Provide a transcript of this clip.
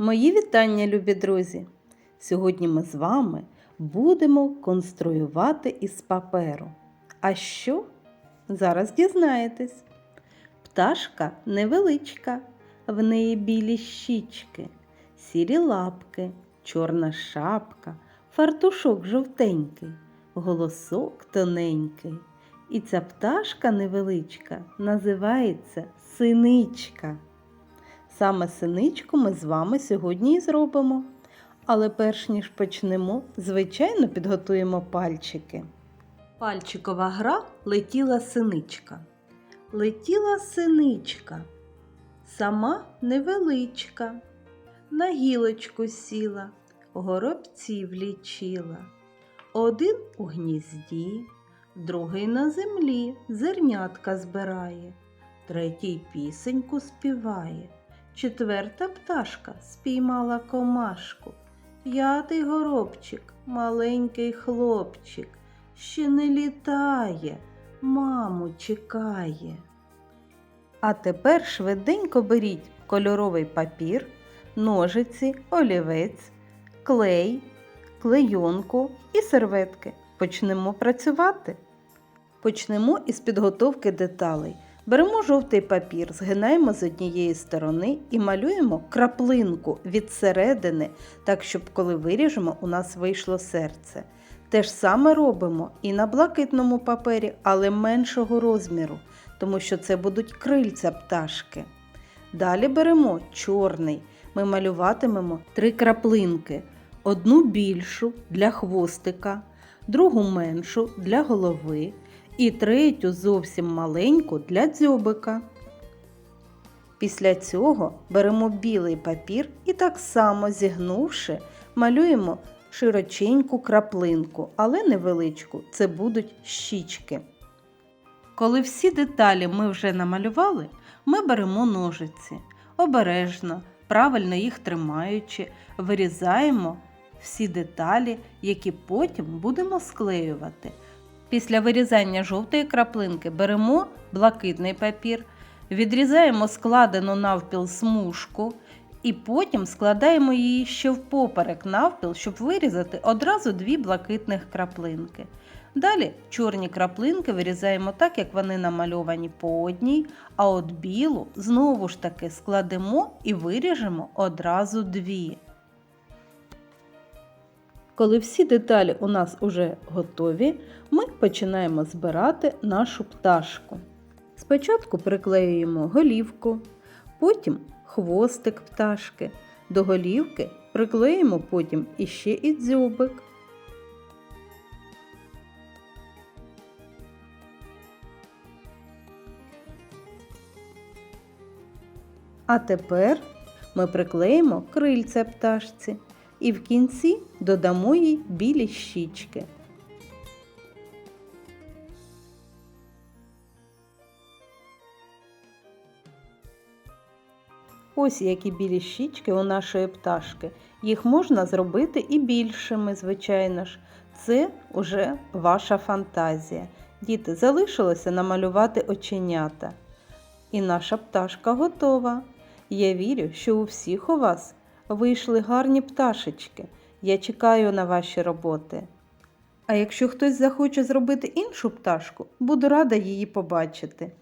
Мої вітання, любі друзі! Сьогодні ми з вами будемо конструювати із паперу. А що? Зараз дізнаєтесь. Пташка невеличка, в неї білі щічки, сірі лапки, чорна шапка, фартушок жовтенький, голосок тоненький. І ця пташка невеличка називається синичка. Саме синичку ми з вами сьогодні і зробимо. Але перш ніж почнемо, звичайно, підготуємо пальчики. Пальчикова гра летіла синичка. Летіла синичка, сама невеличка, на гілочку сіла, горобців лічила. Один у гнізді, другий на землі зернятка збирає, третій пісеньку співає. Четверта пташка спіймала комашку. П'ятий горобчик, маленький хлопчик, ще не літає, маму чекає. А тепер швиденько беріть кольоровий папір, ножиці, олівець, клей, клейонку і серветки. Почнемо працювати. Почнемо із підготовки деталей. Беремо жовтий папір, згинаємо з однієї сторони і малюємо краплинку від середини, так щоб коли виріжемо, у нас вийшло серце. Те ж саме робимо і на блакитному папері, але меншого розміру, тому що це будуть крильця пташки. Далі беремо чорний. Ми малюватимемо три краплинки: одну більшу для хвостика, другу меншу для голови і третю зовсім маленьку для дзьобика. Після цього беремо білий папір і так само зігнувши, малюємо широченьку краплинку, але невеличку це будуть щічки. Коли всі деталі ми вже намалювали, ми беремо ножиці. Обережно, правильно їх тримаючи, вирізаємо всі деталі, які потім будемо склеювати. Після вирізання жовтої краплинки беремо блакитний папір, відрізаємо складену навпіл смужку і потім складаємо її ще впоперек навпіл, щоб вирізати одразу дві блакитних краплинки. Далі чорні краплинки вирізаємо так, як вони намальовані по одній, а от білу знову ж таки складемо і виріжемо одразу дві. Коли всі деталі у нас уже готові, ми починаємо збирати нашу пташку. Спочатку приклеюємо голівку, потім хвостик пташки. До голівки приклеїмо потім іще і дзьобик. А тепер ми приклеїмо крильця пташці і в кінці додамо їй білі щічки. Ось які білі щічки у нашої пташки. Їх можна зробити і більшими, звичайно ж. Це уже ваша фантазія. Діти, залишилося намалювати оченята. І наша пташка готова. Я вірю, що у всіх у вас вийшли гарні пташечки. Я чекаю на ваші роботи. А якщо хтось захоче зробити іншу пташку, буду рада її побачити.